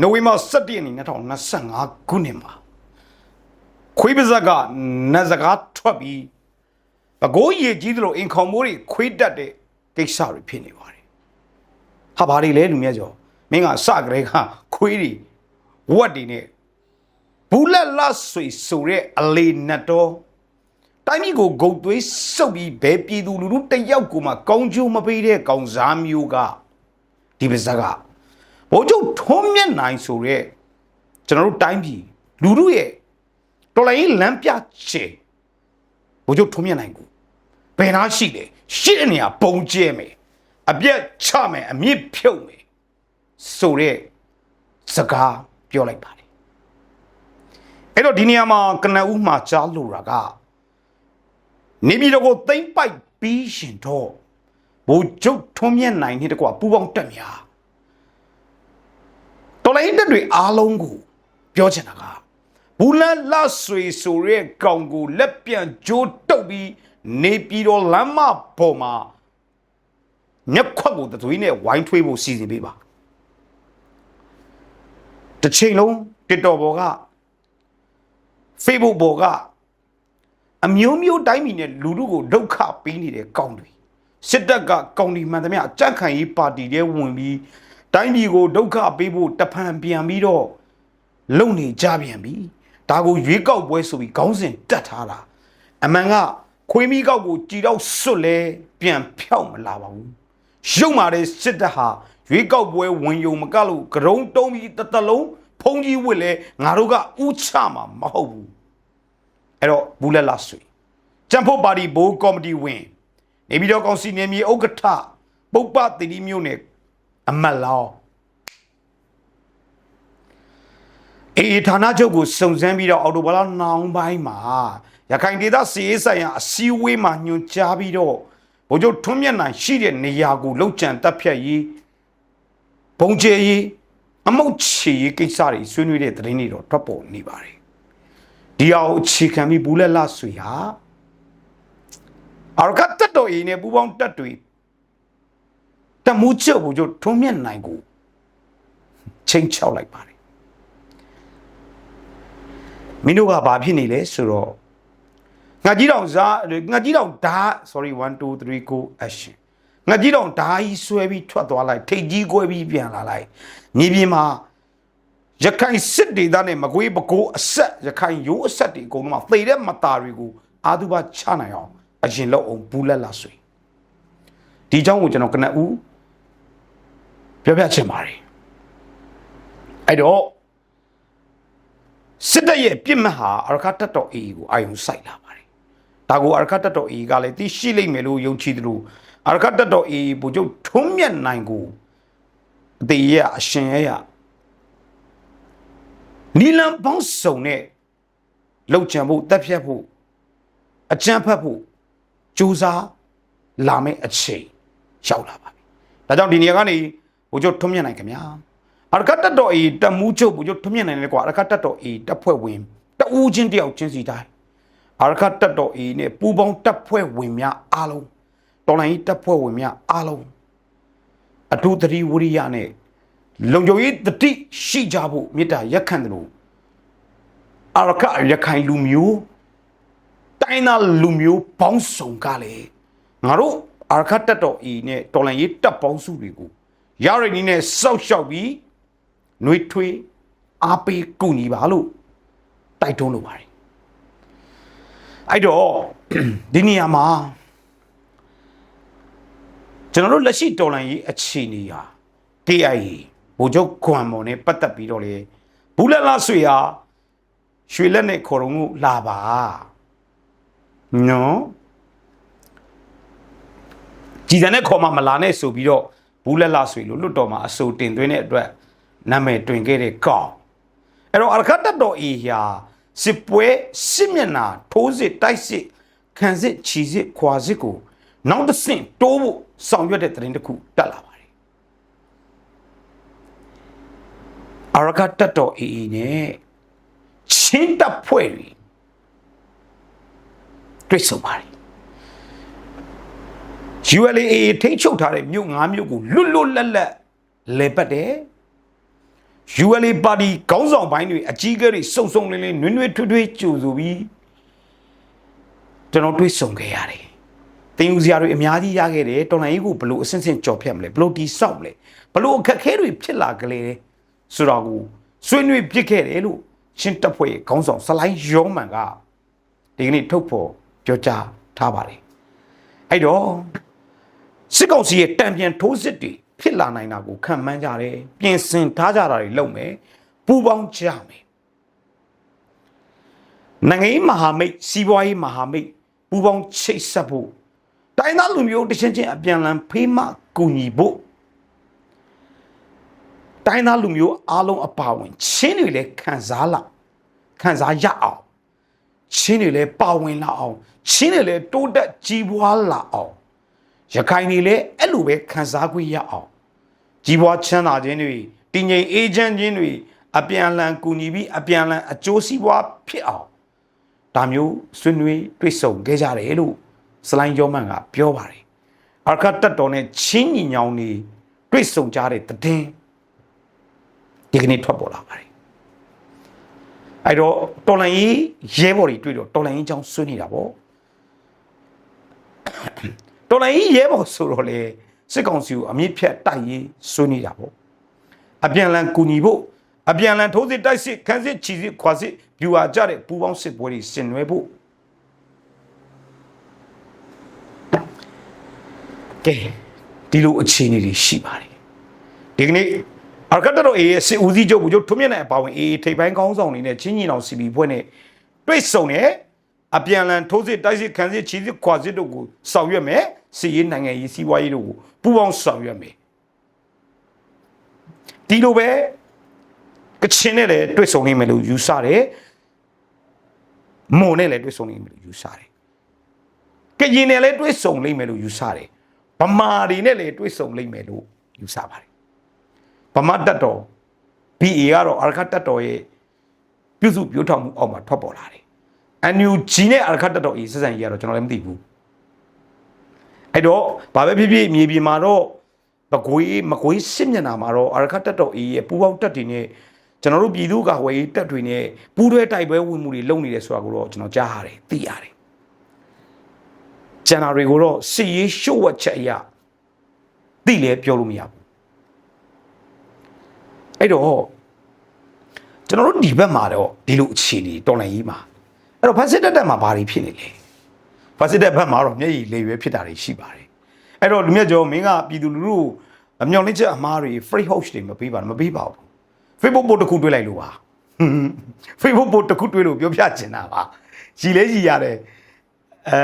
နိုဝင်ဘာ17ရက်နေ့2025ခုနှစ်မှာခွေးပါဇက်ကနတ်စကားထွက်ပြီးပကိုးရည်ကြီးသလိုအင်ခေါင်မိုးတွေခွေးတက်တဲ့ကိစ္စတွေဖြစ်နေပါတယ်။ဟာဘာတွေလဲလူမြတ်ကျော်မင်းကစကြဲကခွေးတွေဝက်တွေနဲ့ဘူးလက်လဆွေဆိုတဲ့အလေနတ်တော်တိုင်းပြည်ကိုဂုတ်သွေးစုပ်ပြီးဘဲပြည်သူလူထုတယောက်ကိုမှကောင်းကျိုးမပေးတဲ့ကောင်စားမျိုးကဒီပါဇက်က ဘိုးချုပ်ထုံးမြတ်နိုင်ဆိုတဲ့ကျွန်တော်တို့တိုင်းပြည်လူလူရဲ့တော်လိုင်းလမ်းပြချေဘိုးချုပ်ထုံးမြတ်နိုင်ကိုဘယ်နာရှိလဲရှိတဲ့နေရာပုံကျဲမယ်အပြက်ချမယ်အမြင့်ဖြုတ်မယ်ဆိုတဲ့စကားပြောလိုက်ပါတယ်အဲ့တော့ဒီနေရာမှာကနဦးမှာကြားလို့တာကနေပြည်တော်ကိုသိမ့်ပိုက်ပြီးရှင်တော့ဘိုးချုပ်ထုံးမြတ်နိုင်နဲ့တကွာပူပေါင်းတက်များ တော်လိုင်းတက်တွေအားလုံးကိုပြောချင်တာကဘူးလန်လဆွေဆိုတဲ့ကောင်ကိုလက်ပြန်ကြိုးတုပ်ပြီးနေပြည်တော်လမ်းမပေါ်မှာညက်ခွက်ကိုသွေးနဲ့ဝိုင်းထွေးဖို့စီစဉ်ပေးပါတစ်ချိန်လုံးတစ်တော်ပေါ်က Facebook ပေါ်ကအမျိုးမျိုးတိုင်းပြည်နဲ့လူလူကိုဒုက္ခပေးနေတဲ့ကောင်တွေစစ်တပ်ကကောင်ဒီမှန်သမျှအကြက်ခံရေးပါတီတွေဝင်ပြီး တိုင်းပြည်ကိုဒုက္ခပေးဖို့တဖန်ပြန်ပြီးတော့လုံနေကြပြန်ပြီဒါကိုရွေးကောက်ပွဲဆိုပြီးခေါင်းစဉ်တက်ထားတာအမှန်ကခွေးမီးကောက်ကိုကြည်တော့စွတ်လဲပြန်ဖြောက်မလာပါဘူးရုပ်မာတဲ့စစ်တပ်ဟာရွေးကောက်ပွဲဝင်ယုံမကလို့ကရုံတုံးပြီးတစ်သက်လုံးဖုံးကြီးဝစ်လဲငါတို့ကဥချမှာမဟုတ်ဘူးအဲ့တော့ဘူးလက်လာဆွေကြံဖို့ပါတီဘိုးကော်မတီဝင်နေပြည်တော်ကောင်စီနေမြေဥက္ကဋ္ဌပုပ္ပတိတိမြို့နယ် အမတ်လောင်းအေးဌာနချုပ်ကိုစုံစမ်းပြီးတော့အော်တိုဘလာနောင်ပိုင်းမှာရခိုင်ဒေသစီရေးဆိုင်ရာအစည်းအဝေးမှာညွှန်ကြားပြီးတော့ဗိုလ်ချုပ်ထွန်းမြတ်နိုင်ရှိတဲ့နေရာကိုလှုပ်ကြံတက်ဖြတ်ရေးဘုံကျဲရေးအမုတ်ချီရေးကိစ္စတွေဆွေးနွေးတဲ့သတင်းတွေတော့ထွက်ပေါ်နေပါတယ်ဒီအောင်အခြေခံပြီးဘူးလက်လဆွေဟာအရကတ်တော်အင်းနဲ့ပူပေါင်းတက်တွေ တမှုချုပ်ဘူးချုပ်ထုံးမြတ်နိုင်ကိုချိန်ချောက်လိုက်ပါတယ်မင်းတို့ကဘာဖြစ်နေလဲဆိုတော့ငါကြီးတောင်စားငါကြီးတောင်ဓာ sorry 1 2 3 go action ငါကြီးတောင်ဓာကြီးဆွဲပြီးထွက်သွားလိုက်ထိတ်ကြီးကွဲပြီးပြန်လာလိုက်ညီပြင်းမှာ ရခိုင်စစ်ဒေသနဲ့မကွေးပကိုးအဆက်ရခိုင်ရိုးအဆက်တွေအကုန်လုံးမှာသေတဲ့မသားတွေကိုအာသုဘချနိုင်အောင်အရင်လောက်အောင်ဘူးလက်လာဆွေဒီเจ้าကိုကျွန်တော်ကနဦး ပြောပြချင်ပါတယ်အဲ့တော့စစ်တပ်ရဲ့ပြစ်မှတ်ဟာအရခတ်တတ်တော်အေကိုအာယုံစိုက်လာပါတယ်ဒါကိုအရခတ်တတ်တော်အေကလည်းသိရှိလိမ့်မယ်လို့ယုံကြည်တယ်လို့အရခတ်တတ်တော်အေဘူကျုပ်ထုံးမြတ်နိုင်ကိုအသေးရအရှင်ရရနီလန်ပေါင်းစုံနဲ့လောက်ချံဖို့တက်ဖြတ်ဖို့အကြမ်းဖက်ဖို့ကြိုးစားလာမယ့်အချိန်ရောက်လာပါပြီ။ဒါကြောင့်ဒီနေရာကနေ ဘုချုပ်ထွန်းမြတ်နိုင်ခင်ဗျာ။အရကတ်တက်တော်အေတမူးချုပ်ဘုချုပ်ထွန်းမြတ်နိုင်လေကွာအရကတ်တက်တော်အေတက်ဖွဲ့ဝင်တဦးချင်းတယောက်ချင်းစီတိုင်းအရကတ်တက်တော်အေနဲ့ပူပေါင်းတက်ဖွဲ့ဝင်များအားလုံးတော်လိုင်းတက်ဖွဲ့ဝင်များအားလုံးအထူးသတိဝရိယနဲ့လုံခြုံရေးတတိရှိကြဖို့မေတ္တာရက်ခံတယ်လို့အရကရခိုင်လူမျိုးတိုင်းသားလူမျိုးပေါင်းစုံကလည်းငါတို့အရကတက်တော်ဤနဲ့တော်လန်ရေးတပ်ပေါင်းစုတွေကို ရရင်းနဲ့စောက်ရှောက်ပြီးနှွေးထွေးအားပေးကူညီပါလို့တိုက်တွန်းလိုပါတယ်အဲ့တော့ဒီနေရာမှာကျွန်တော်တို့လက်ရှိတော်လန်ရေးအခြေအနေဟာ KIA ဗိုလ်ချုပ်ခွန်မော်နဲ့ပတ်သက်ပြီးတော့လေဘူးလက်လာဆွေဟာရွှေလက်နဲ့ခေါ်တော်မူလာပါနော်ကြည်စံနဲ့ခေါ်မှမလာနဲ့ဆိုပြီးတော့ ဘူးလက်လာဆွေလို့လွတ်တော်မှာအဆိုတင်သွင်းတဲ့အတွက်နာမည်တွင်ခဲ့တဲ့ကောင်းအဲ့တော့အရခတ်တတော်အေဟာစစ်ပွဲစစ်မျက်နာထိုးစစ်တိုက်စစ်ခံစစ်ချီစစ်ခွာစစ်ကိုနောက်တစ်ဆင့်တိုးဖို့ဆောင်ရွက်တဲ့တရင်တစ်ခုတက်လာပါတယ်အရကတ်တက်တော်အေးအေးနဲ့ချင်းတပ်ဖွဲ့တွေတွေ့ဆုံပါတယ် ULA ထိတ်ချုပ်ထားတဲ့မြို့၅မြို့ကိုလွတ်လွတ်လပ်လပ်လဲပတ်တယ် ULA ပါတီခေါင်းဆောင်ပိုင်းတွေအကြီးအကဲတွေစုံစုံလင်းလင်းနွေးနွေးထွေးထွေးကြိုဆိုပြီးကျွန်တော်တွေ့ဆုံခဲ့ရတယ်။တင်ယူစရာတွေအများကြီးရခဲ့တယ်တော်လိုင်းကြီးကိုဘလို့အဆင့်ဆင့်ကြော်ဖြတ်မလဲဘလို့တီဆောက်မလဲဘလို့အခက်အခဲတွေဖြစ်လာကြလေဆိုတော့ကိုဆွေးနွေးပြစ်ခဲ့တယ်လို့ရှင်းတပ်ဖွဲ့ခေါင်းဆောင်ဆလိုင်းယောမန်ကဒီကနေ့ထုတ်ဖော်ပြောကြားထားပါတယ်။အဲ့တော့ စစ်ကောင်စီရဲ့တံပြန်ထိုးစစ်တွေဖြစ်လာနိုင်တာကိုခံမှန်းကြတယ်ပြင်ဆင်ထားကြတာတွေလုပ်မယ်ပူပေါင်းကြမယ်နိုင်ငံရေးမဟာမိတ်စီးပွားရေးမဟာမိတ်ပူပေါင်းချိတ်ဆက်ဖို့တိုင်းသားလူမျိုးတစ်ချင်းချင်းအပြန်လန်ဖေးမကူညီဖို့တိုင်းသားလူမျိုးအားလုံးအပါဝင်ချင်းတွေလည်းခံစားလာခံစားရအောင်ချင်းတွေလည်းပါဝင်လာအောင်ချင်းတွေလည်းတိုးတက်ကြီးပွားလာအောင် ရခိုင်တွေလည်းအဲ့လိုပဲခံစား권ရအောင်ကြီးပွားချမ်းသာခြင်းတွေတည်ငြိမ်အေးချမ်းခြင်းတွေအပြန်အလှန်ကူညီပြီးအပြန်အလှန်အကျိုးစီးပွားဖြစ်အောင်ဒါမျိုးဆွေးနွေးတွေ့ဆုံခဲ့ကြတယ်လို့စလိုင်းယောမန်ကပြောပါတယ်အာခတ်တက်တော်နဲ့ချင်းညီညောင်းနေတွေ့ဆုံကြတဲ့တည်င်းဒီကနေ့ထွက်ပေါ်လာပါတယ်အဲ့တော့တော်လန်ကြီးရဲဘော်တွေတွေ့တော့တော်လန်ကြီးအကြောင်းဆွေးနေတာပေါ့ တော်လိုင်းကြီးရဲဘော်ဆိုတော့လေစစ်ကောင်စီကိုအမြင့်ဖြတ်တိုက်ရေးဆွေးနေတာပေါ့အပြန်လန်ကူညီဖို့အပြန်လန်ထိုးစစ်တိုက်စစ်ခန်းစစ်ချီစစ်ခွာစစ်ပြူဟာကြတဲ့ပူပေါင်းစစ်ပွဲတွေဆင်နွှဲဖို့ကဲဒီလိုအခြေအနေတွေရှိပါတယ်ဒီကနေ့အကတတော်အေးစစ်ဦးစီးချုပ်ဘူးချုပ်ထွန်းမြတ်နိုင်အပါဝင်အေးထိပ်ပိုင်းကောင်းဆောင်တွေနဲ့ချင်းညီအောင်စီပီဖွဲ့နဲ့တွေ့ဆုံတယ် အပြန်လန်ထိုးစစ်တိုက်စစ်ခန်းစစ်ချီစစ်ခွာစစ်တို့ကိုဆောင်ရွက်မယ်စီရေးနိုင်ငံရေးစီးပွားရေးတို့ကိုပူးပေါင်းဆောင်ရွက်မယ်ဒီလိုပဲကချင်နဲ့လည်းတွေ့ဆုံနိုင်မယ်လို့ယူဆတယ်မွန်နဲ့လည်းတွေ့ဆုံနိုင်မယ်လို့ယူဆတယ်ကရင်နဲ့လည်းတွေ့ဆုံနိုင်မယ်လို့ယူဆတယ်ဗမာတွေနဲ့လည်းတွေ့ဆုံနိုင်မယ်လို့ယူဆပါတယ်ဗမာတက်တော် BA ကတော့အာရခတက်တော်ရဲ့ပြုစုပြောထောင်မှုအောက်မှာထွက်ပေါ်လာတယ် NUG နဲ့အာရခတက်တော်အေးစစံကြီးကတော့ကျွန်တော်လည်းမသိဘူးအဲ့တော့ဘာပဲဖြစ်ဖြစ်မြေပြင်မှာတော့မကွေးမကွေးစစ်မျက်နှာမှာတော့အာရခတက်တော်အေးရဲ့ပူပေါင်းတက်တွေနဲ့ကျွန်တော်တို့ပြည်သူ့ကာကွယ်ရေးတပ်တွေနဲ့ပူးတွဲတိုက်ပွဲဝင်မှုတွေလုပ်နေတယ်ဆိုတာကိုတော့ကျွန်တော်ကြားရတယ်သိရတယ်ကျန်တာတွေကိုတော့စစ်ရေးရှုပ်ဝက်ချက်အရာသိလဲပြောလို့မရဘူးအဲ့တော့ကျွန်တော်တို့ဒီဘက်မှာတော့ဒီလိုအခြေအနေတော်လှန်ရေးမှာ အဲ့တော့ဖက်စစ်တပ်တက်မှာဘာတွေဖြစ်နေလဲဖက်စစ်တပ်ဘက်မှာတော့မျက်ရည်လေရွယ်ဖြစ်တာတွေရှိပါတယ်အဲ့တော့လူမြတ်ကျော်မင်းကပြည်သူလူထုအမြောင်လင့်ချက်အမားတွေ free house တွေမပေးပါနဲ့မပေးပါဘူး Facebook ပို့တစ်ခုတွေ့လိုက်လို့ပါ Facebook ပို့တစ်ခုတွေ့လို့ပြောပြချင်တာပါကြည်လဲကြည်ရတယ်အဲ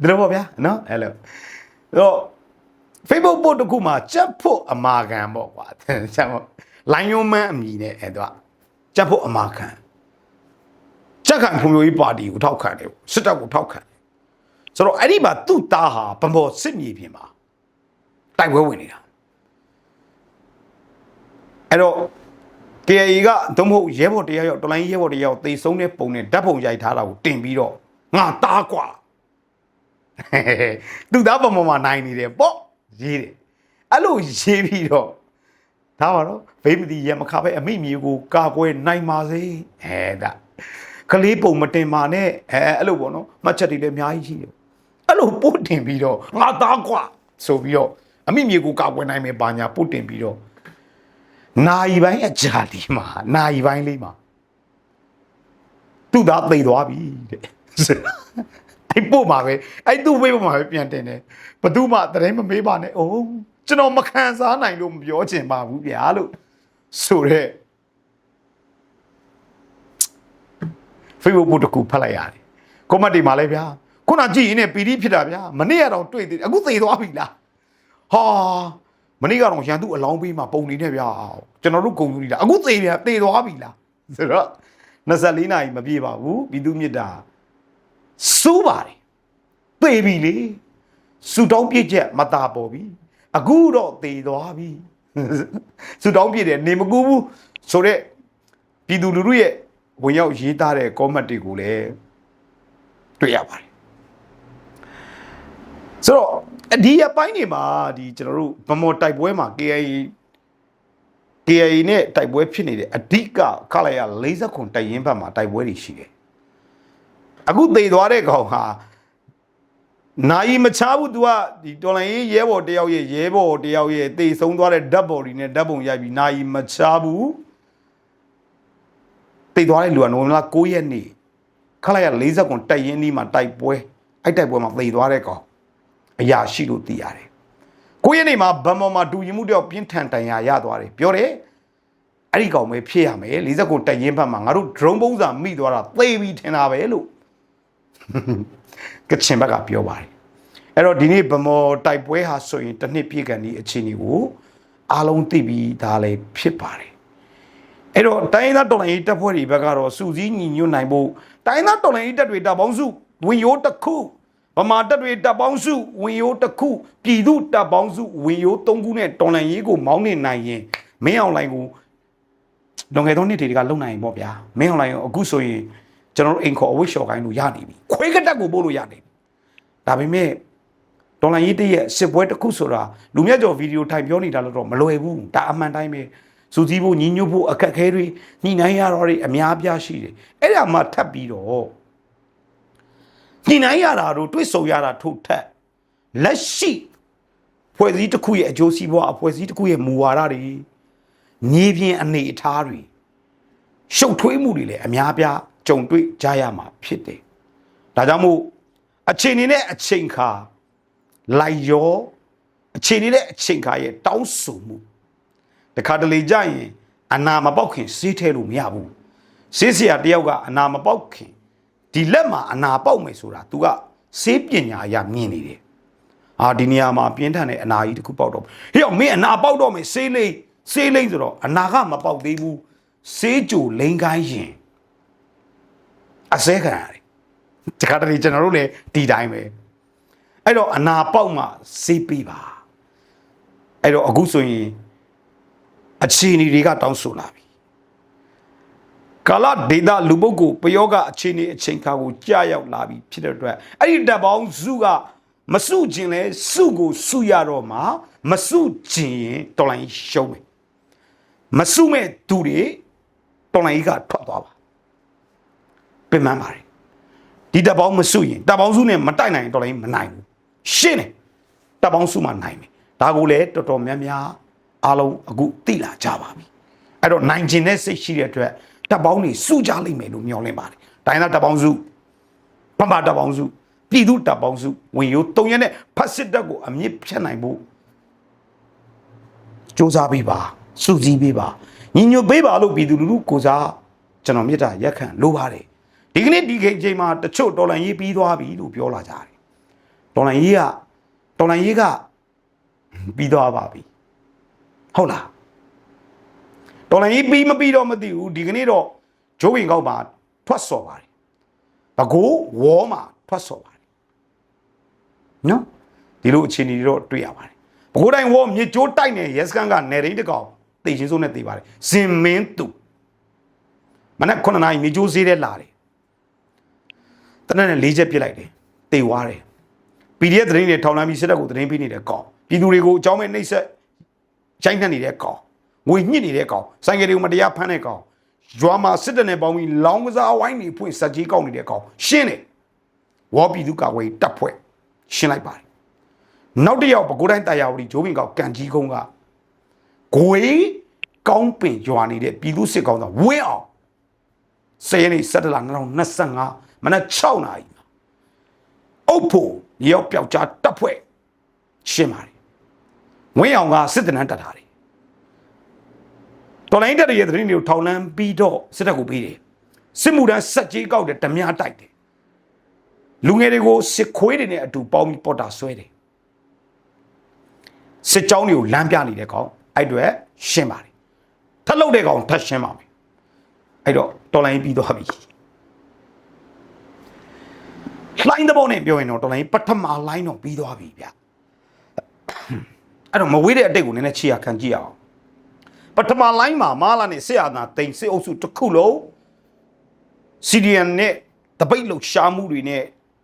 ဒီလိုပေါ့ဗျာနော်အဲ့လိုတော့ Facebook ပို့တစ်ခုမှာကြက်ဖို့အမာခံပေါ့ကွာကြက်ဖို့လိုင်းယုံမန်းအမည်နဲ့အဲ့တော့ကြက်ဖို့အမာခံ ကြက်ခံဖွံ့ဖြိုးရေးပါတီကိုထောက်ခံတယ်စစ်တပ်ကိုထောက်ခံတယ်ဆိုတော့အဲ့ဒီမှာသူ့သားဟာဗမော်စစ်မြေပြင်မှာတိုက်ပွဲဝင်နေတာအဲ့တော့ KAE ကသို့မဟုတ်ရဲဘော်တရားရောက်တော်လိုင်းရဲဘော်တရားရောက်တေဆုံးတဲ့ပုံနဲ့ဓာတ်ပုံရိုက်ထားတာကိုတင်ပြီးတော့ငါတားกว่าသူသားပုံပေါ်မှာနိုင်နေတယ်ပေါ့ရေးတယ်အဲ့လိုရေးပြီးတော့ဒါပါတော့ဗိမတိရမခပဲအမိမြေကိုကာကွယ်နိုင်ပါစေအဲဒါ ကလေးပုံမတင်ပါနဲ့အဲအဲ့လိုပေါ့နော်မှတ်ချက်တွေလည်းအများကြီးရှိတယ်အဲ့လိုပို့တင်ပြီးတော့ငါသားกว่าဆိုပြီးတော့အမိမြေကိုကာကွယ်နိုင်မယ်ပါညာပို့တင်ပြီးတော့နာယီပိုင်းအကြာဒီမှာနာယီပိုင်းလေးမှာသူ့သားသိသွားပြီတဲ့အဲ့ပို့မှာပဲအဲ့သူ့ဝေးပေါ်မှာပဲပြန်တင်တယ်ဘသူမှတရင်မမေးပါနဲ့အိုးကျွန်တော်မခံစားနိုင်လို့မပြောချင်ပါဘူးဗျာလို့ဆိုတဲ့ Facebook ပို့တစ်ခုဖတ်လိုက်ရတယ်ကွန်မန့်တွေမှာလည်းဗျာခုနကြည့်ရင်လည်းပီတိဖြစ်တာဗျာမနေ့ကတော့တွေ့သေးတယ်အခုသေသွားပြီလားဟာမနေ့ကတော့ရန်သူအလောင်းပေးမှာပုံနေနဲ့ဗျာကျွန်တော်တို့ဂုံယူနေတာအခုသေပြန်သေသွားပြီလားဆိုတော့24နာရီမပြည့်ပါဘူးပြည်သူမြစ်တာစူးပါတယ်သေပြီလေစူတောင်းပြည့်ချက်မတာပေါ်ပြီအခုတော့သေသွားပြီစူတောင်းပြည့်တယ်နေမကူဘူးဆိုတော့ပြည်သူလူထုရဲ့ ဝင်ရောက်ရေးသားတဲ့ comment တွေကိုလည်းတွေ့ရပါတယ်ဆိုတော့ဒီအပိုင်းတွေမှာဒီကျွန်တော်တို့ဗမော်တိုက်ပွဲမှာ KIA KIA နဲ့တိုက်ပွဲဖြစ်နေတဲ့အဓိကခလာရ40ခွန်တိုက်ရင်ဘက်မှာတိုက်ပွဲတွေရှိတယ်အခုသေသွားတဲ့ကောင်ဟာနိုင်မချဘူး तू ကဒီတော်လိုင်းရေးရဲဘော်တယောက်ရဲ့ရဲဘော်တယောက်ရဲ့သေဆုံးသွားတဲ့ဓာတ်ဘော်ဒီနဲ့ဓာတ်ပုံရိုက်ပြီးနိုင်မချဘူး သေသွားတဲ့လူကနိုဝင်ဘာ9ရက်နေ့ခလာရ40ခွန်တိုက်ရင်ဒီမှာတိုက်ပွဲအဲ့တိုက်ပွဲမှာသေသွားတဲ့ကောင်အရာရှိလို့သိရတယ်ကိုရက်နေ့မှာဗန်မော်မှာတူရင်မှုတယောက်ပြင်းထန်တန်ရာရသွားတယ်ပြောတယ်အဲ့ဒီကောင်ပဲဖြစ်ရမယ်40ကိုတက်ရင်ဘက်မှာငါတို့ drone ပုံစံမိသွားတာသေပြီထင်တာပဲလို့ကချင်ဘက်ကပြောပါတယ်အဲ့တော့ဒီနေ့ဗမော်တိုက်ပွဲဟာဆိုရင်တစ်နှစ်ပြည့်ကန်ဒီအခြေအနေကိုအားလုံးသိပြီးသားလည်းဖြစ်ပါတယ် အဲ့တော့တိုင်းသားတော်လိုင်းရေးတပ်ဖွဲ့တွေဘက်ကတော့စူစည်းညီညွတ်နိုင်ဖို့တိုင်းသားတော်လိုင်းရေးတပ်တွေတပ်ပေါင်းစုဝင်ရိုးတစ်ခုဗမာတပ်တွေတပ်ပေါင်းစုဝင်ရိုးတစ်ခုပြည်သူတပ်ပေါင်းစုဝင်ရိုးသုံးခုနဲ့တော်လိုင်းရေးကိုမောင်းနေနိုင်ရင်မင်းအောင်လိုင်းကိုလွန်ခဲ့သောနှစ်တွေကလုံနိုင်ပေါ့ဗျာမင်းအောင်လိုင်းကိုအခုဆိုရင်ကျွန်တော်တို့အိမ်ခေါ်အဝိရှော်ကိုင်းလို့ရနေပြီခွေးကတက်ကိုပို့လို့ရနေပြီဒါပေမဲ့တော်လိုင်းရေးတရဲ့စစ်ပွဲတစ်ခုဆိုတာလူမြတ်ကျော်ဗီဒီယိုထိုင်ပြောနေတာလို့တော့မလွယ်ဘူးဒါအမှန်တိုင်းပဲ စူးစီးဖို့ညီညွတ်ဖို့အခက်အခဲတွေညှိနှိုင်းရတော့တွေအများပြားရှိတယ်အဲ့ဒါမှထပ်ပြီးတော့ညှိနှိုင်းရတာတို့တွေးဆုံရတာထို့ထက်လက်ရှိဖွဲ့စည်းတစ်ခုရဲ့အကျိုးစီးပွားအဖွဲ့အစည်းတစ်ခုရဲ့မူဝါဒတွေမြေပြင်အနေအထားတွေရှုပ်ထွေးမှုတွေလည်းအများပြားကြုံတွေ့ကြရမှာဖြစ်တယ်ဒါကြောင့်မို့အချိန်နေနဲ့အချိန်ခါလိုက်ရောအချိန်နေနဲ့အချိန်ခါရဲ့တောင်းဆိုမှု တခါတလေကြရင်အနာမပေါက်ခင်စေးထဲလို့မရဘူးစေးစရာတယောက်ကအနာမပေါက်ခင်ဒီလက်မှာအနာပေါက်မယ်ဆိုတာ तू ကစေးပညာအရမြင်နေတယ်ဟာဒီနေရာမှာပြင်းထန်တဲ့အနာကြီးတစ်ခုပေါက်တော့ဟေ့အောင်မင်းအနာပေါက်တော့မယ်စေးလိမ့်စေးလိမ့်ဆိုတော့အနာကမပေါက်သေးဘူးစေးကြိုလိန်ကိုင်းရင်အစဲခံရတယ်တခါတလေကျွန်တော်တို့လည်းဒီတိုင်းပဲအဲ့တော့အနာပေါက်မှစေးပေးပါအဲ့တော့အခုဆိုရင် အခြေအနေတွေကတောင်းဆိုလာပြီကာလဒေတာလူပုဂ္ဂိုလ်ပယောဂအခြေအနေအချိန်ခါကိုကြာရောက်လာပြီဖြစ်တဲ့အတွက်အဲ့ဒီတပ်ပေါင်းစုကမစုခြင်းလဲစုကိုစုရတော့မှမစုခြင်းရင်တော်လိုင်းရှုံးမယ်မစုမဲ့သူတွေတော်လိုင်းကထွက်သွားပါပြင်မှန်းပါတယ်ဒီတပ်ပေါင်းမစုရင်တပ်ပေါင်းစုနဲ့မတိုက်နိုင်ရင်တော်လိုင်းမနိုင်ဘူးရှင်းတယ်တပ်ပေါင်းစုမှနိုင်မယ်ဒါကိုလည်းတော်တော်များများ အားလုံးအခုသိလာကြပါပြီအဲ့တော့နိုင်ခြင်းနဲ့စိတ်ရှိတဲ့အတွက်တပ်ပေါင်းတွေစုကြလိမ့်မယ်လို့မျှော်လင့်ပါတယ်တိုင်းသားတပ်ပေါင်းစုပပတပ်ပေါင်းစုပြည်သူတပ်ပေါင်းစုဝင်ရိုးတုံရက်နဲ့ဖတ်စစ်တပ်ကိုအမြင့်ဖြတ်နိုင်ဖို့စ조사ပေးပါစုစည်းပေးပါညီညွတ်ပေးပါလို့ပြည်သူလူထုကိုစားကျွန်တော်မြစ်တာရက်ခံလိုပါတယ်ဒီကနေ့ဒီခေတ်ချိန်မှာတချို့တော်လန်ရေးပြီးသွားပြီလို့ပြောလာကြတယ်တော်လန်ရေးကတော်လန်ရေးကပြီးသွားပါပြီ ဟုတ်လားတော်လိုင်းပြီးမပြီးတော့မသိဘူးဒီကနေ့တော့ဂျိုးဝင်ကောက်မှာထွက်စော်ပါတယ်ဘကိုးဝေါ်မှာထွက်စော်ပါတယ်နော်ဒီလိုအခြေအနေတွေတော့တွေ့ရပါတယ်ဘကိုးတိုင်းဝေါ်မြေကျိုးတိုက်နေရဲစကန်ကနေရိတ်တကောင်တေချင်းစိုးနဲ့တေပါတယ်ဇင်မင်းသူမနက်9နာရီမြေကျိုးဈေးထဲလာတယ်တနက်နဲ့၄ချက်ပြစ်လိုက်တယ်တေွားတယ် PDF သတင်းတွေထောင်လမ်းပြီးစစ်တပ်ကိုသတင်းပေးနေတဲ့ကောင်ပြည်သူတွေကိုအကြောင်းမဲ့နှိပ်စက် ရိုက်နှက်နေတဲ့ကောင်ငွေညှစ်နေတဲ့ကောင်ဆိုင်ကယ်တွေကိုမတရားဖမ်းတဲ့ကောင်ရွာမှာစစ်တပ်နဲ့ပေါင်းပြီးလောင်းကစားဝိုင်းနေဖွင့်စက်ကြီးကောက်နေတဲ့ကောင်ရှင်းတယ်ဝေါ်ပြည်သူကာကွယ်တပ်ဖွဲ့ရှင်းလိုက်ပါတယ်နောက်တစ်ယောက်ပကိုးတိုင်းတာယာဝတီဂျိုးပင်ကောင်ကန်ကြီးကုန်းကဂွေကောင်းပင်ရွာနေတဲ့ပြည်သူစစ်ကောင်ကဝင်းအောင်ဆယ်ရက်နေ့17လ2025မနက်6နာရီမှာအုပ်ဖို့ရောက်ပြောက်ကြားတပ်ဖွဲ့ရှင်းပါတယ် ဝင်းအောင်ကစစ်တနန်းတက်တာတယ်တော်လိုင်းတက်ရဲ့သတင်းတွေကိုထောင်လန်းပြီးတော့စစ်တပ်ကိုပေးတယ်စစ်မှုထမ်းစက်ကြီးကောက်တယ်ဓမြတိုက်တယ်လူငယ်တွေကိုစစ်ခွေးတွေနဲ့အတူပေါင်းပြီးပေါ်တာဆွဲတယ်စစ်ကြောင်းတွေကိုလမ်းပြနေတဲ့ကောင်အဲ့အတွေ့ရှင်းပါတယ်ထပ်လုတ်တဲ့ကောင်ထပ်ရှင်းပါမယ်အဲ့တော့တော်လိုင်းပြီးသွားပြီလိုင်းတဲ့ပုံနဲ့ပြောရင်တော့တော်လိုင်းပထမလိုင်းတော့ပြီးသွားပြီဗျ အဲ့တော့မဝေးတဲ့အတိတ်ကိုနည်းနည်းချီရခံကြည့်အောင်ပထမလိုင်းမှာမာလာနဲ့ဆရာနာတိန်စစ်အုပ်စုတစ်ခုလုံး CDN နဲ့တပိတ်လှရှားမှုတွေနဲ့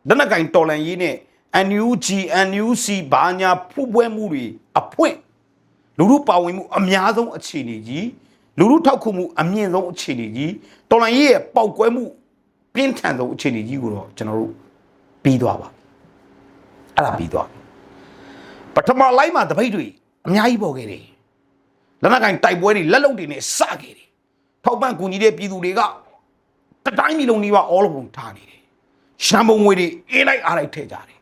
လက်နက်ကင်တော်လန်ရေးနဲ့ NUG NUC ဘာညာဖူးပွဲမှုတွေအဖွင့်လူလူပါဝင်မှုအများဆုံးအခြေအနေကြီးလူလူထောက်ခုမှုအမြင့်ဆုံးအခြေအနေကြီးတော်လိုင်းရဲ့ပေါက်ကွဲမှုပြင်းထန်ဆုံးအခြေအနေကြီးကိုတော့ကျွန်တော်တို့ပြီးသွားပါအဲ့ဒါပြီးသွား ပထမလိုက်မှာတပိတ်တွေအများကြီးပေါ်ခဲ့တယ်လက်နက်ကင်တိုက်ပွဲတွေလက်လုံတွေနဲ့စခဲ့တယ်ထောက်ပံ့ကူညီတဲ့ပြည်သူတွေကတတိုင်းပြည်လုံးကြီးပါအောလုံးလုံးထားနေတယ်ရှမ်းပုံငွေတွေအေးလိုက်အားလိုက်ထည့်ကြတယ်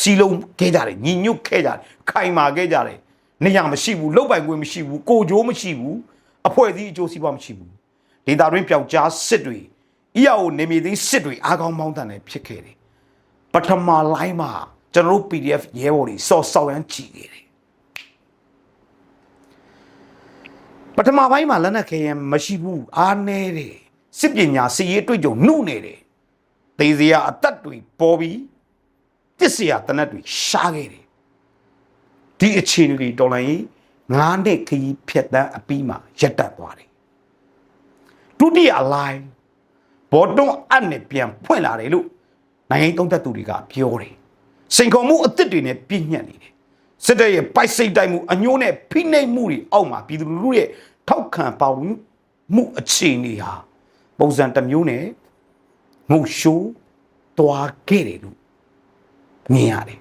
စီလုံးခဲ့ကြတယ်ညီညွတ်ခဲ့ကြတယ်ခိုင်မာခဲ့ကြတယ်နေရာမရှိဘူးလုတ်ပိုင်ခွင့်မရှိဘူးကိုကြိုးမရှိဘူးအဖွဲ့အစည်းအကျိုးစီးပွားမရှိဘူးဒေတာတွင်းပျောက်ကြားစစ်တွေ EAO နေမည်သိမ်းစစ်တွေအားကောင်းမောင်းတန်တယ်ဖြစ်ခဲ့တယ်ပထမလိုင်းမှာ ကျွန်တော်တို့ PDF ရဲဘော်တွေစော်စောက်ရမ်းကြည့်ခဲ့တယ်ပထမပိုင်းမှာလက်နက်ခဲရင်မရှိဘူးအားနေတယ်စစ်ပညာစီရေးတွေ့ကြုံနှုတ်နေတယ်တေးစရာအသက်တွေပေါ်ပြီးပစ္စယတနတ်တွေရှားခဲ့တယ်ဒီအခြေအနေတွေတော်လိုင်းငါးနှစ်ခရီးဖြတ်တန်းအပြီးမှာရက်တက်သွားတယ်ဒုတိယလိုင်းဘောတွန်းအပ်နဲ့ပြန်ဖွင့်လာတယ်လို့နိုင်ငံရေးသုံးသက်သူတွေကပြောတယ် စိန်ခေါ်မှုအသစ်တွေနဲ့ပြည့်ညတ်နေတယ်စစ်တပ်ရဲ့ပိုက်စိတ်တိုက်မှုအညိုးနဲ့ဖိနှိပ်မှုတွေအောက်မှာပြည်သူလူထုရဲ့ထောက်ခံပါဝင်မှုအခြေအနေဟာပုံစံတစ်မျိုးနဲ့ငုတ်ရှိုးသွားခဲ့တယ်လို့မြင်ရတယ်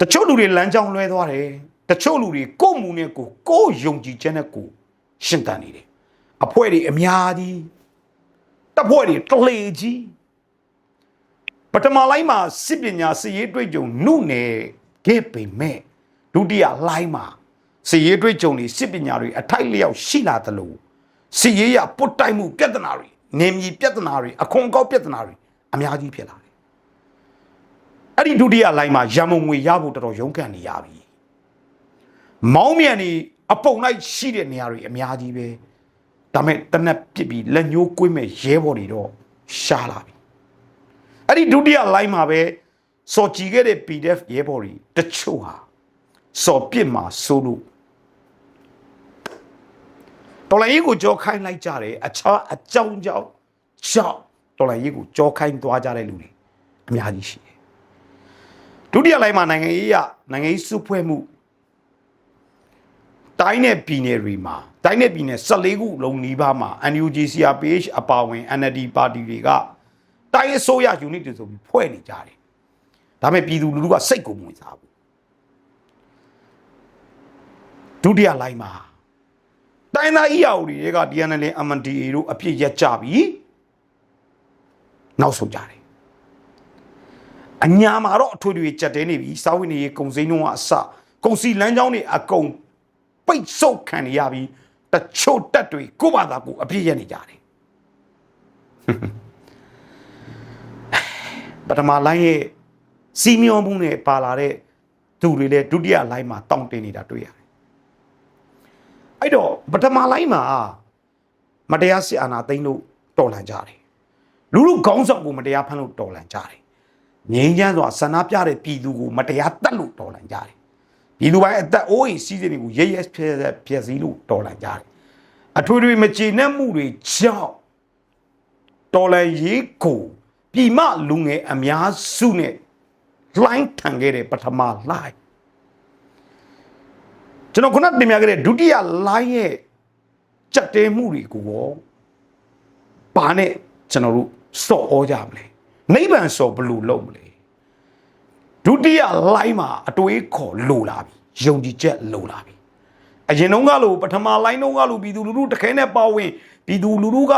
တချို့လူတွေလမ်းကြောင်းလွဲသွားတယ်တချို့လူတွေကိုယ့်မူနဲ့ကိုယ်ကိုယ်ယုံကြည်ချက်နဲ့ကိုယ်ရှင်းတန်နေတယ်အဖွဲ့တွေအများကြီးတပ်ဖွဲ့တွေတလေကြီးပ ထမလိုင်းမှာစစ်ပညာစစ်ရေးတွေ့ကြုံနှုနယ်ခဲ့ပေမဲ့ဒုတိယလိုင်းမှာစစ်ရေးတွေ့ကြုံတွေစစ်ပညာတွေအထိုက်လျောက်ရှိလာသလိုစစ်ရေးရပုတ်တိုက်မှုပြဿနာတွေနေမြေပြဿနာတွေအခွန်ကောက်ပြဿနာတွေအများကြီးဖြစ်လာတယ်အဲ့ဒီဒုတိယလိုင်းမှာရန်မုံငွေရဖို့တော်တော်ရုန်းကန်နေရပြီမောင်းမြန်နေအပုံလိုက်ရှိတဲ့နေရာတွေအများကြီးပဲဒါမဲ့တနက်ပစ်ပြီးလက်ညှိုးကွေးမဲ့ရဲဘော်တွေတော့ရှားလာပြီ အဲ့ဒီဒုတိယလိုင်းမှာပဲစော်ကြည့်ခဲ့တဲ့ PDF ရဲဘော်တွေတချို့ဟာစော်ပစ်မှာစိုးလို့တော်လိုင်းကြီးကိုကြောခိုင်းလိုက်ကြတယ်အခြားအကြောင်းကြောင့်ကြောင့်တော်လိုင်းကြီးကိုကြောခိုင်းသွားကြတဲ့လူတွေအများကြီးရှိတယ်ဒုတိယလိုင်းမှာနိုင်ငံရေးရနိုင်ငံရေးစုဖွဲ့မှုတိုင်းနဲ့ပြည်နယ်တွေမှာတိုင်းနဲ့ပြည်နယ်14ခုလုံးနီးပါးမှာ NUG CRPH အပါအဝင် NLD ပါတီတွေက တိုင်းအစိုးရ unit တွေဆိုပြီးဖွဲ့နေကြတယ်။ဒါပေမဲ့ပြည်သူလူထုကစိတ်ကိုမဝင်စားဘူး။ဒုတိယလိုင်းမှာတိုင်းသား EAO တွေက DNL MNDA တို့အပြစ်ရက်ကြပြီ။နောက်ဆုံးကြတယ်။အညာမှာတော့အထွေထွေကြက်တဲနေပြီစာဝိနေရေးကုံစိမ်းလုံးကအစကုံစီလမ်းကြောင်းတွေအကုန်ပိတ်ဆုတ်ခံရပြီးတချို့တက်တွေကိုယ့်ဘာသာကိုအပြည့်ရနေကြတယ် ပထမလိုင်းရဲ့စီမျောမှုနဲ့ပါလာတဲ့သူတွေလည်းဒုတိယလိုင်းမှာတောင်းတင်နေတာတွေ့ရတယ်အဲ့တော့ပထမလိုင်းမှာမတရားစစ်အာဏာသိမ်းလို့တော်လှန်ကြတယ်လူလူခေါင်းဆောင်ကိုမတရားဖမ်းလို့တော်လှန်ကြတယ်ငြိမ်းချမ်းစွာဆန္ဒပြတဲ့ပြည်သူကိုမတရားတတ်လို့တော်လှန်ကြတယ်ပြည်သူပိုင်းအသက်အိုးအိမ်စီးစိမ်တွေကိုရဲရဲဖျက်ဖျက်စည်းလို့တော်လှန်ကြတယ်အထွေထွေမကျေနပ်မှုတွေကြောင့်တော်လှန်ရေးကို ပြည်မလူငယ်အများစုနဲ့လှိုင်းထန်ခဲ့တဲ့ပထမလှိုင်းကျွန်တော်ခုနတင်ပြခဲ့တဲ့ဒုတိယလှိုင်းရဲ့ကြက်တဲမှုတွေကိုရောဘာနဲ့ကျွန်တော်တို့စော့ဩကြမလဲနိဗ္ဗာန်စော့ဘယ်လိုလုပ်မလဲဒုတိယလိုင်းမှာအတွေးခေါ်လိုလာပြီယုံကြည်ချက်လိုလာပြီအရင်တုန်းကလို့ပထမလိုင်းတုန်းကလို့ပြည်သူလူထုတခဲနဲ့ပါဝင်ပြည်သူလူထုက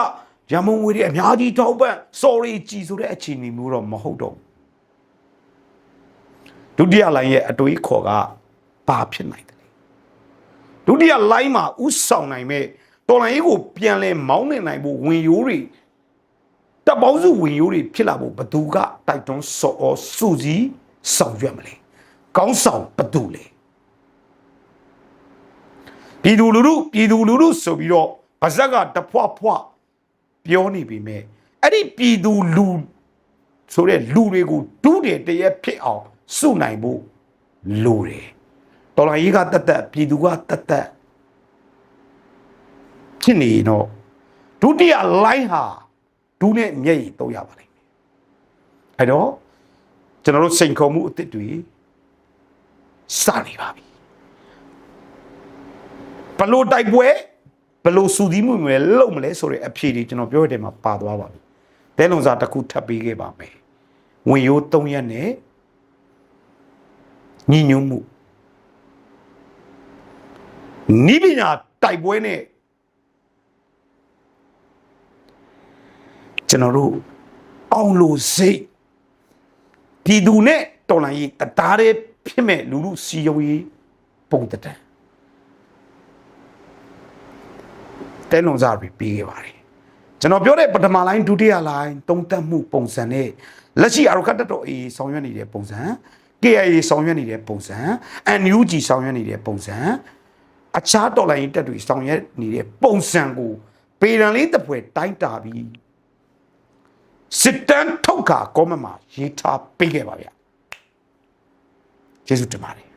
ရမုံငွေတွေအများကြီးထောက်ပံ့ sorry ကြည်ဆိုတဲ့အခြေအနေမျိုးတော့မဟုတ်တော့ဒုတိယလိုင်းရဲ့အတွေးခေါ်ကဘာဖြစ်နိုင်တယ်ဒုတိယလိုင်းမှာဥဆောင်နိုင်မဲ့တော်လိုင်းရေးကိုပြန်လဲမောင်းနေနိုင်ဖို့ဝင်ရိုးတွေတပ်ပေါင်းစုဝင်ရိုးတွေဖြစ်လာဖို့ဘသူကတိုက်တွန်းစော်စုစည်းဆောင်ရွက်မလဲကောင်းဆောင်ဘသူလဲပြည်သူလူထုပြည်သူလူထုဆိုပြီးတော့ဗဇက်ကတဖွဖွ ပြောနေပြီမဲ့အဲ့ဒီပြည်သူလူဆိုတဲ့လူတွေကိုဒုတယ်တရက်ဖြစ်အောင်စုနိုင်ဖို့လိုတယ်တော်လိုင်းကြီးကတက်တက်ပြည်သူကတက်တက်ဖြစ်နေတော့ဒုတိယလိုင်းဟာဒူးနဲ့မျက်ရည်တော့ရပါလိမ့်မယ်အဲ့တော့ကျွန်တော်တို့စိန်ခေါ်မှုအစ်စ်တွေစနေပါပြီဘလို့တိုက်ပွဲ ဘလို့စူးစီးမှုတွေလုံမလဲဆိုတဲ့အဖြေတွေကျွန်တော်ပြောရတဲ့မှာပါသွားပါပြီတဲလုံစာတစ်ခုထပ်ပေးခဲ့ပါမယ်ဝင်ရိုး၃ရက်နဲ့ညီညွတ်မှုနိဗ္ဗာန်တိုက်ပွဲနဲ့ကျွန်တော်တို့အောင်လို့စိတ်ပြည်သူနဲ့တော်လှန်ရေးတသားတည်းဖြစ်မဲ့လူလူစီယုံရေးပုံတတန် တဲလုံစားပြီးပြီးခဲ့ပါတယ်ကျွန်တော်ပြောတဲ့ပထမလိုင်းဒုတိယလိုင်းတုံးတက်မှုပုံစံနဲ့လက်ရှိအရုခတ်တတော်အေးဆောင်ရွက်နေတဲ့ပုံစံ KIA ဆောင်ရွက်နေတဲ့ပုံစံ NUG ဆောင်ရွက်နေတဲ့ပုံစံအခြားတော်လိုင်းတက်တွေဆောင်ရွက်နေတဲ့ပုံစံကိုပေရန်လေးတစ်ပွဲတိုင်းတာပြီးစစ်တမ်းထုတ်ခါကောမမှာရေးထားပေးခဲ့ပါဗျာကျေးဇူးတင်ပါတယ်